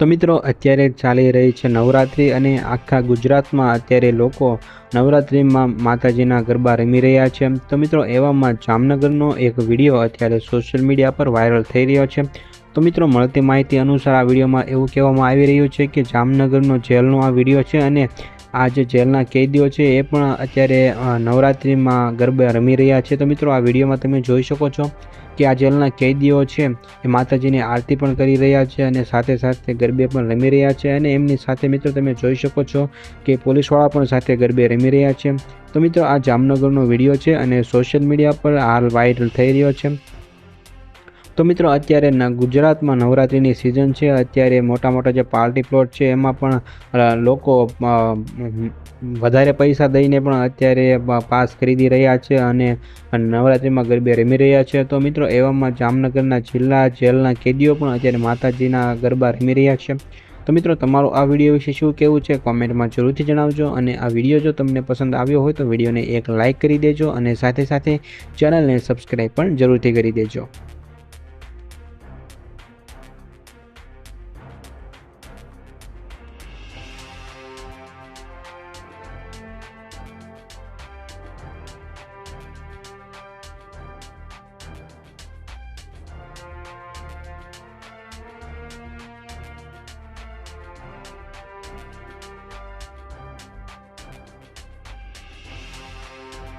તો મિત્રો, અત્યારે ચાલી રહી છે નવરાત્રિ અને આખા ગુજરાતમાં અત્યારે લોકો નવરાત્રિમાં માતાજીના ગરબા રમી રહ્યા છે. તો મિત્રો, એવામાં જામનગરનો એક વીડિયો અત્યારે સોશિયલ મીડિયા પર વાયરલ થઈ રહ્યો છે. તો મિત્રો, મળતી માહિતી અનુસાર આ વિડીયોમાં એવું કહેવામાં આવી રહ્યું છે કે જામનગરનો જેલનો આ વીડિયો છે અને આ જે જેલના કેદીઓ છે એ પણ અત્યારે નવરાત્રિમાં ગરબા રમી રહ્યા છે. તો મિત્રો, આ વિડીયોમાં તમે જોઈ શકો છો કે આ જેલના કેદીઓ છે એ માતાજીની આરતી પણ કરી રહ્યા છે અને સાથે સાથે ગરબે પણ રમી રહ્યા છે. અને એમની સાથે મિત્રો તમે જોઈ શકો છો કે પોલીસવાળા પણ સાથે ગરબે રમી રહ્યા છે. તો મિત્રો, આ જામનગરનો વીડિયો છે અને સોશિયલ મીડિયા પર હાલ વાયરલ થઈ રહ્યો છે. તો મિત્રો, અત્યારે ગુજરાતમાં નવરાત્રિની સિઝન છે. અત્યારે મોટા મોટા જે પાર્ટી પ્લોટ છે, એમાં પણ લોકો વધારે પૈસા દઈને પણ અત્યારે પાસ ખરીદી રહ્યા છે અને નવરાત્રિમાં ગરબે રમી રહ્યા છે. તો મિત્રો, એવામાં જામનગરના જિલ્લા, જેલના કેદીઓ પણ અત્યારે માતાજીના ગરબા રમી રહ્યા છે. તો મિત્રો, તમારું આ વીડિયો વિશે શું કહેવું છે, કોમેન્ટમાં જરૂરથી જણાવજો. અને આ વીડિયો જો તમને પસંદ આવ્યો હોય તો વિડીયોને એક લાઇક કરી દેજો અને સાથે સાથે ચેનલને સબસ્ક્રાઈબ પણ જરૂરથી કરી દેજો.